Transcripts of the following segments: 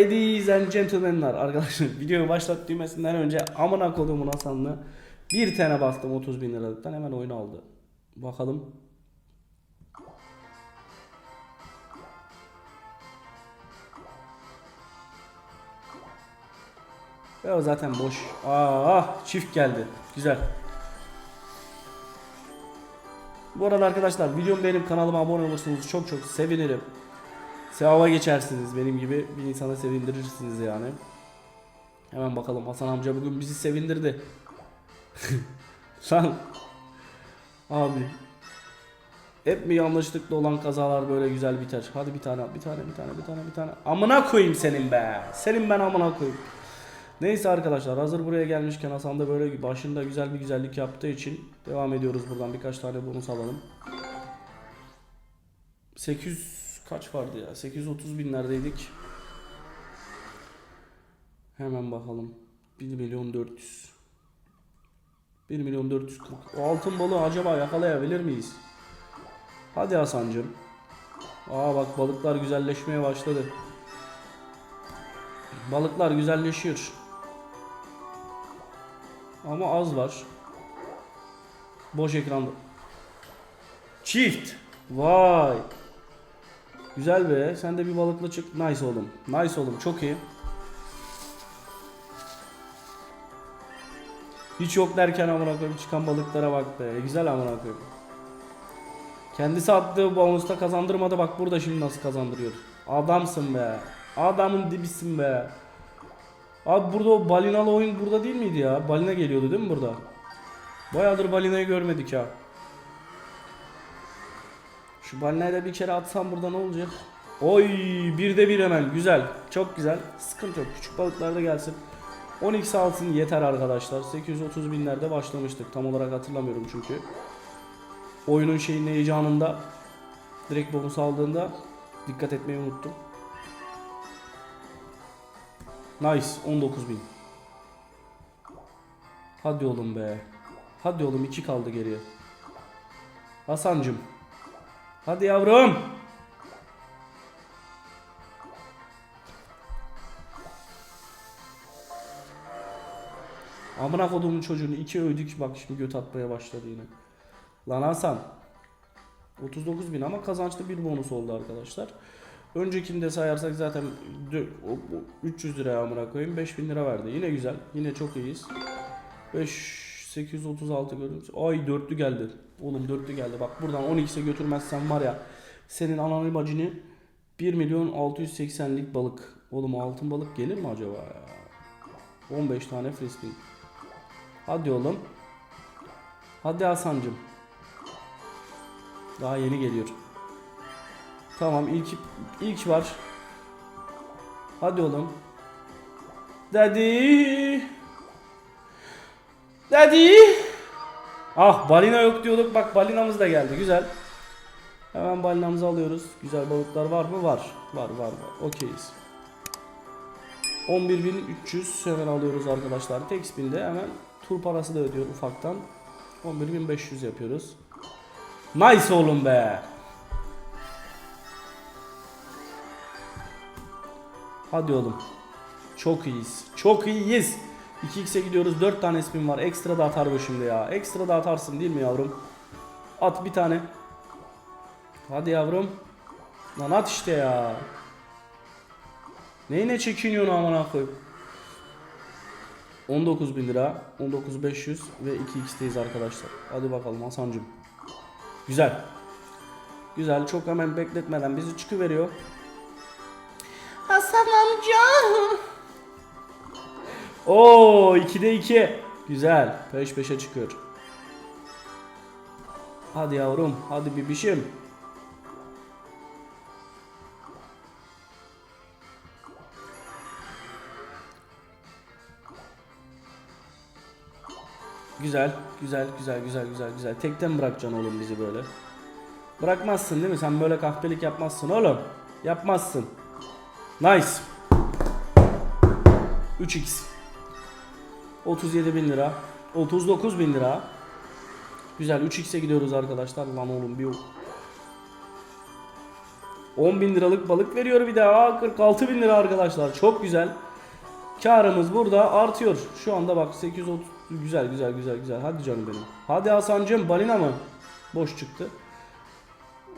Ladies and gentlemen'lar arkadaşlar videoyu başlat düğmesinden önce amına kodumun Hasan'la bir tane bastım 30 bin liralıktan hemen oyunu aldı. Bakalım. Ve o zaten boş. Aa çift geldi. Güzel. Bu arada arkadaşlar videomu beğenip kanalıma abone olursanız çok çok sevinirim. Sevaba geçersiniz benim gibi bir insana sevindirirsiniz yani. Hemen bakalım Hasan amca bugün bizi sevindirdi. Lan abi hep mi yanlışlıkla olan kazalar böyle güzel biter? Hadi bir tane bir tane bir tane bir tane bir tane. Amına koyayım senin be. Senin ben amına koyayım. Neyse arkadaşlar hazır buraya gelmişken Hasan da böyle başında güzel bir güzellik yaptığı için devam ediyoruz buradan birkaç tane bonus alalım. 800 kaç vardı ya? 830 binlerdeydik. Hemen bakalım. 1 milyon 400. 1 milyon 440. O altın balığı acaba yakalayabilir miyiz? Hadi Hasan'cım. Aa bak balıklar güzelleşmeye başladı. Balıklar güzelleşiyor. Ama az var. Boş ekranda. Çift. Vay. Güzel be. Sen de bir balıkla çık. Nice oğlum. Nice oğlum. Çok iyi. Hiç yok derken amına koyayım çıkan balıklara bak be. Güzel amına koyayım. Kendisi attığı bonusta kazandırmadı. Bak burada şimdi nasıl kazandırıyor. Adamsın be. Adamın dibisin be. Abi burada o balinalı oyun burada değil miydi ya? Balina geliyordu değil mi burada? Bayağıdır balinayı görmedik ya. Şu balinayı da bir kere atsam burada ne olacak? Oy bir de bir hemen güzel. Çok güzel. Sıkıntı yok. Küçük balıklar da gelsin. 12 altın yeter arkadaşlar. 830 binlerde başlamıştık. Tam olarak hatırlamıyorum çünkü. Oyunun şeyin heyecanında direkt bonus aldığında dikkat etmeyi unuttum. Nice 19 bin. Hadi oğlum be. Hadi oğlum 2 kaldı geriye. Hasancım. Hadi yavrum. Amına kodumun çocuğunu iki övdük bak şimdi göt atmaya başladı yine. Lan Hasan. 39 bin ama kazançlı bir bonus oldu arkadaşlar. Öncekini de sayarsak zaten dö- o- o 300 liraya amına koyayım 5000 lira verdi. Yine güzel. Yine çok iyiyiz. 5 836 gördüm. Ay dörtlü geldi. Oğlum dörtlü geldi. Bak buradan 12'se götürmezsen var ya senin ananı bacını 1 milyon 680'lik balık. Oğlum altın balık gelir mi acaba ya? 15 tane frisbee. Hadi oğlum. Hadi Hasan'cım. Daha yeni geliyor. Tamam ilk ilk var. Hadi oğlum. Daddy. Daddy. Ah balina yok diyorduk. Bak balinamız da geldi. Güzel. Hemen balinamızı alıyoruz. Güzel balıklar var mı? Var. Var var var. Okeyiz. 11.300 hemen alıyoruz arkadaşlar. Tek spinde hemen tur parası da ödüyor ufaktan. 11.500 yapıyoruz. Nice oğlum be. Hadi oğlum. Çok iyiyiz. Çok iyiyiz. 2x'e gidiyoruz. 4 tane spin var. Ekstra da atar bu şimdi ya. Ekstra da atarsın değil mi yavrum? At bir tane. Hadi yavrum. Lan at işte ya. Neyine çekiniyorsun amına koyayım? 19 bin lira, 19.500 ve 2x'teyiz arkadaşlar. Hadi bakalım Hasan'cım. Güzel. Güzel. Çok hemen bekletmeden bizi çıkıveriyor. Hasan amca. Oo 2'de 2. Güzel. Peş peşe çıkıyor. Hadi yavrum. Hadi bibişim. Güzel, güzel, güzel, güzel, güzel, güzel. Tekten bırakacaksın oğlum bizi böyle. Bırakmazsın değil mi? Sen böyle kahpelik yapmazsın oğlum. Yapmazsın. Nice. 3x. 37 bin lira. 39 bin lira. Güzel 3x'e gidiyoruz arkadaşlar. Lan oğlum bir 10 bin liralık balık veriyor bir daha. 46 bin lira arkadaşlar. Çok güzel. Karımız burada artıyor. Şu anda bak 830 güzel güzel güzel güzel. Hadi canım benim. Hadi Hasan'cığım balina mı? Boş çıktı.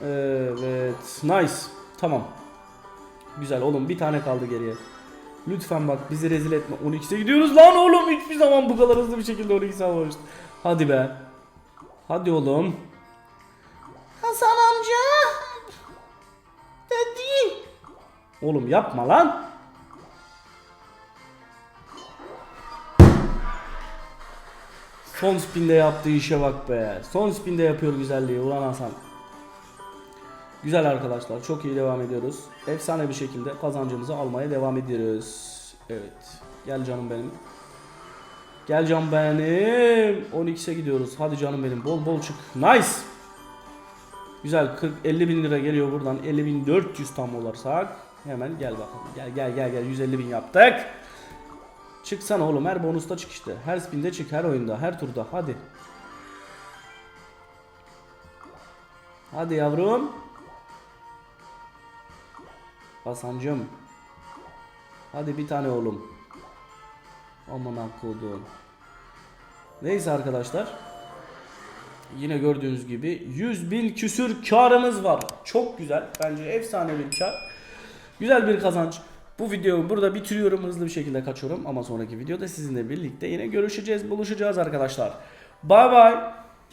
Evet. Nice. Tamam. Güzel oğlum bir tane kaldı geriye. Lütfen bak bizi rezil etme. 12'se gidiyoruz lan oğlum. Hiçbir zaman bu kadar hızlı bir şekilde 12'se almamıştım. Hadi be. Hadi oğlum. Hasan amca. Dedi. Oğlum yapma lan. Son spinde yaptığı işe bak be. Son spinde yapıyor güzelliği ulan Hasan. Güzel arkadaşlar. Çok iyi devam ediyoruz. Efsane bir şekilde kazancımızı almaya devam ediyoruz. Evet. Gel canım benim. Gel canım benim. 12'se gidiyoruz. Hadi canım benim. Bol bol çık. Nice. Güzel. 40 50 bin lira geliyor buradan. 50 bin 400 tam olursak. Hemen gel bakalım. Gel gel gel gel. 150 bin yaptık. Çıksana oğlum. Her bonusta çık işte. Her spinde çık. Her oyunda. Her turda. Hadi. Hadi yavrum. Hasancım. Hadi bir tane oğlum. Aman akkodum. Neyse arkadaşlar. Yine gördüğünüz gibi 100 bin küsür karımız var. Çok güzel. Bence efsane bir kar. Güzel bir kazanç. Bu videoyu burada bitiriyorum. Hızlı bir şekilde kaçıyorum. Ama sonraki videoda sizinle birlikte yine görüşeceğiz, buluşacağız arkadaşlar. Bay bay.